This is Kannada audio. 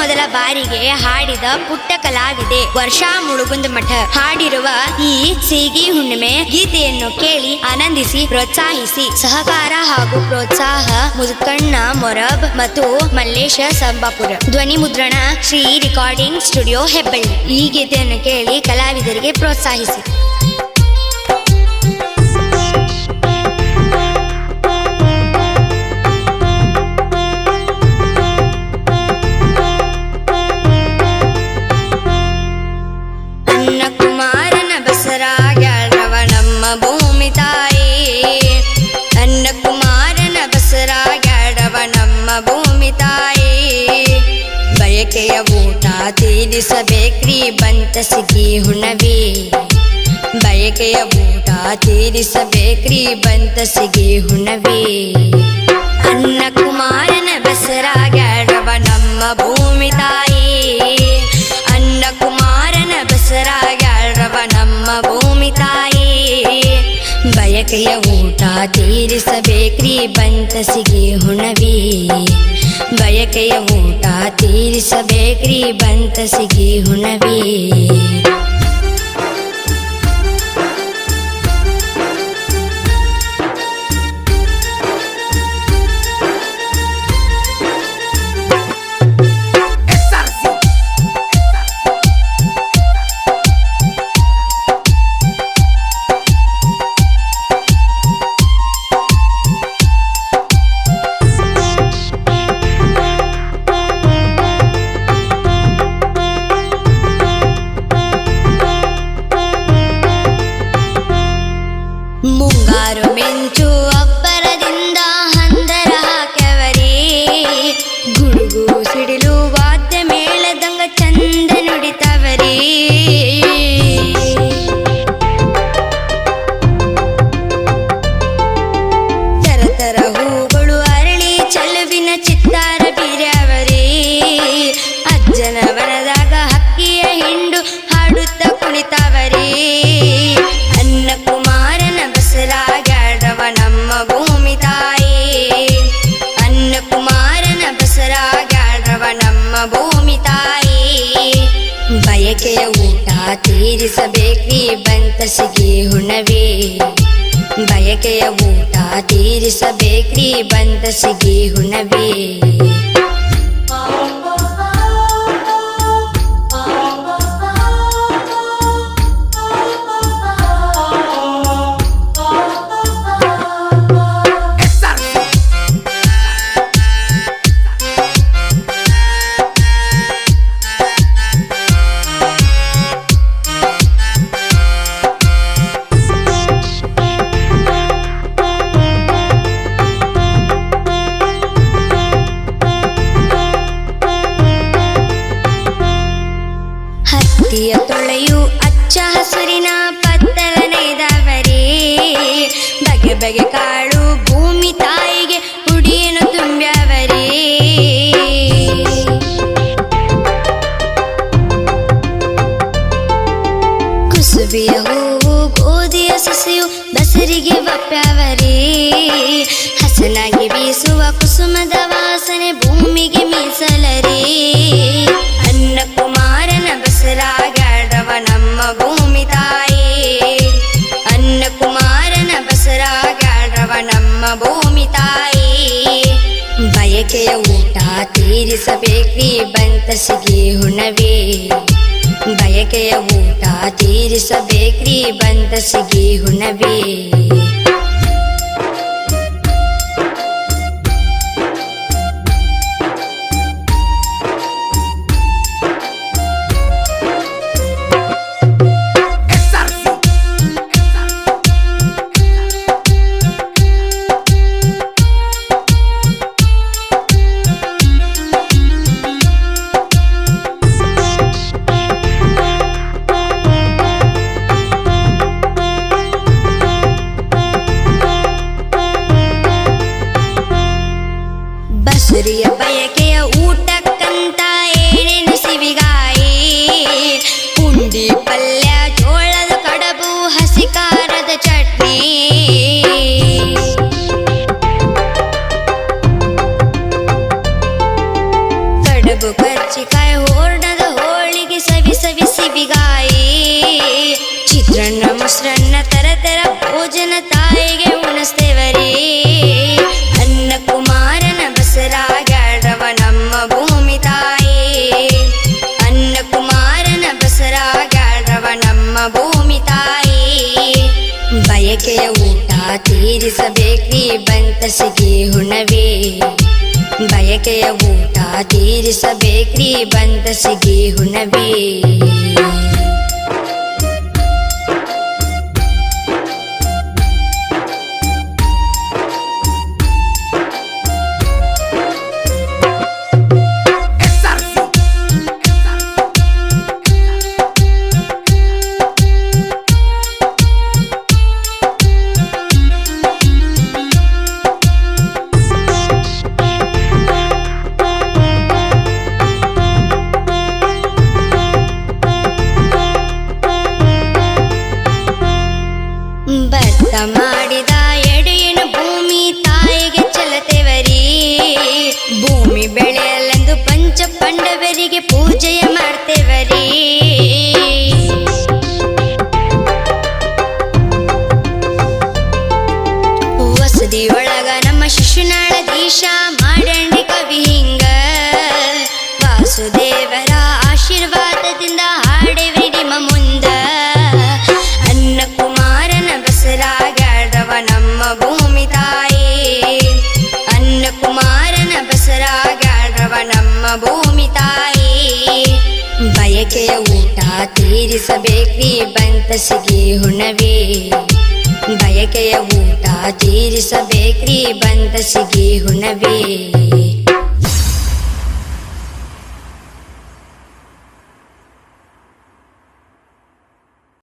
ಮೊದಲ ಬಾರಿಗೆ ಹಾಡಿದ ಪುಟ್ಟ ಕಲಾವಿದೆ ವರ್ಷಾ ಮುಳುಗುಂದ ಮಠ. ಹಾಡಿರುವ ಈ ಸೀಗಿ ಹುಣ್ಣಿಮೆ ಗೀತೆಯನ್ನು ಕೇಳಿ ಆನಂದಿಸಿ, ಪ್ರೋತ್ಸಾಹಿಸಿ. ಸಹಕಾರ ಹಾಗೂ ಪ್ರೋತ್ಸಾಹ, ಮುದುಕಣ್ಣ ಮೊರಬ್ ಮತ್ತು ಮಲ್ಲೇಶ ಸಂಬಾಪುರ. ಧ್ವನಿ ಮುದ್ರಣ ಶ್ರೀ ರೆಕಾರ್ಡಿಂಗ್ ಸ್ಟುಡಿಯೋ ಹೆಬ್ಬಳ್ಳಿ ಈ ಗೀತೆಯನ್ನು ಕೇಳಿ ಕಲಾವಿದರಿಗೆ ಪ್ರೋತ್ಸಾಹಿಸಿ. ಬಯಕೆಯ ಊಟ ತೀರಿಸಬೇಕ್ರಿ ಬಂತ ಸಿಗಿ ಹುಣವಿ. ಬಯಕೆಯ ಊಟ ತೀರಿಸಬೇಕ್ರಿ ಬಂತ ಸಿಗಿ ಹುಣವಿ. ಅನ್ನ ಕುಮಾರನ ಬಸರಾಗಡವ ನಮ್ಮ ಭೂಮಿ ತಾಯಿ. ಅನ್ನ ಕುಮಾರನ ಬಸರಾಗಡವ ನಮ್ಮ ಭೂಮಿ ತಾಯಿ. ಬಯಕೆಯ ಊಟ ತೀರಿಸಬೇಕ್ರಿ ಬಂತ ಸಿಗಿ ಹುಣವಿ. ಬಯಕೆಯ ಊಟ ತೀರಿಸಬೇಕ್ರಿ ಬಂತ ಸಿಗಿ ಹುಣವಿ. ಮುಂಗಾರು ಮಿಂಚು ಅಬ್ಬರದಿಂದ ಹಂದರ ಕೆವರಿ ಗುಡುಗು ಸಿಡಿಲು ವಾದ್ಯ ಮೇಳದಂಗ ಚಂದ ನುಡಿತವರಿ. ಹೂಗಳು ಚಿತ್ತಾರ ಅಜ್ಜನ ವನದಾಗ ಹಕ್ಕಿಯ ಹಿಂಡು ಹಾಡುತ್ತ ಕುಣಿತಾವರಿ. ಬಯಕೆಯ ಊಟ ತೀರಿಸಬೇಕ್ರಿ ಬಂತ ಸಿಗಿ ಹುಣವಿ. ಬಯಕೆಯ ಊಟ ತೀರಿಸಬೇಕ್ರಿ ಬಂತ ಸಿಗಿ ಹುಣವಿ. ಬಗೆ ಕಾಳು ಭೂಮಿ ತಾಯಿಗೆ ಹುಡಿಯನ್ನು ತುಂಬ್ಯಾವರೇ. ಕುಸುಬಿಯ ಹೂವು, ಗೋಧಿಯ ಸಸಿಯು ಬಸರಿಗೆ ಬಪ್ಪ್ಯವರಿ ಹಸನಾಗಿ ಬೀಸುವ ಕುಸುಮದ ನಮ್ಮ ಭೂಮಿ ತಾಯಿ. ಬಯಕೆಯ ಊಟ ತೀರಿಸಬೇಕ್ರಿ ಬಂತ ಸಿಗಿ ಹುಣವಿ. ಬಯಕೆಯ ಊಟ ತೀರಿಸಬೇಕ್ರಿ, ಬಂತ ಸಿಗಿ ಹುಣವಿ. ತೀರಿಸಬೇಕ್ರಿ ಬಂತ ಸಿಗಿ ಹುಣವೇ. ಬಯಕೆಯ ಊಟ ತೀರಿಸಬೇಕ್ರಿ ಬಂತ ಸಿಗಿ ಹುಣವೇ. ವಸತಿ ನಮ್ಮ ಶಿಶುನಾಳ ದೀಶ ಮಾಡಂಡಿ ಕವಿ ಹಿಂಗ. ವಾಸುದೇವರ ಆಶೀರ್ವಾದದಿಂದ ಹಾಡೆವ್ರಿ ನಿಮ್ಮ ಮುಂದ. ಅನ್ನ ಕುಮಾರನ ಬಸರಾಗ್ಯಾಡವ ನಮ್ಮ ಭೂಮಿ ತಾಯಿ. ಅನ್ನ ಕುಮಾರನ ಬಸರಾಗ್ಯಾಡವ ನಮ್ಮ ಭೂಮಿ ತಾಯಿ. ಬಯಕೆಯ ಊಟ ತೀರಿಸಬೇಕ್ರಿ ಬಂತ ಸಿಗಿ ಹುಣವೇ. ಬಯಕೆಯ ಊಟ ತೀರಿಸಬೇಕ್ರಿ ಬಂತ ಸಿಗಿ ಹುಣವೇ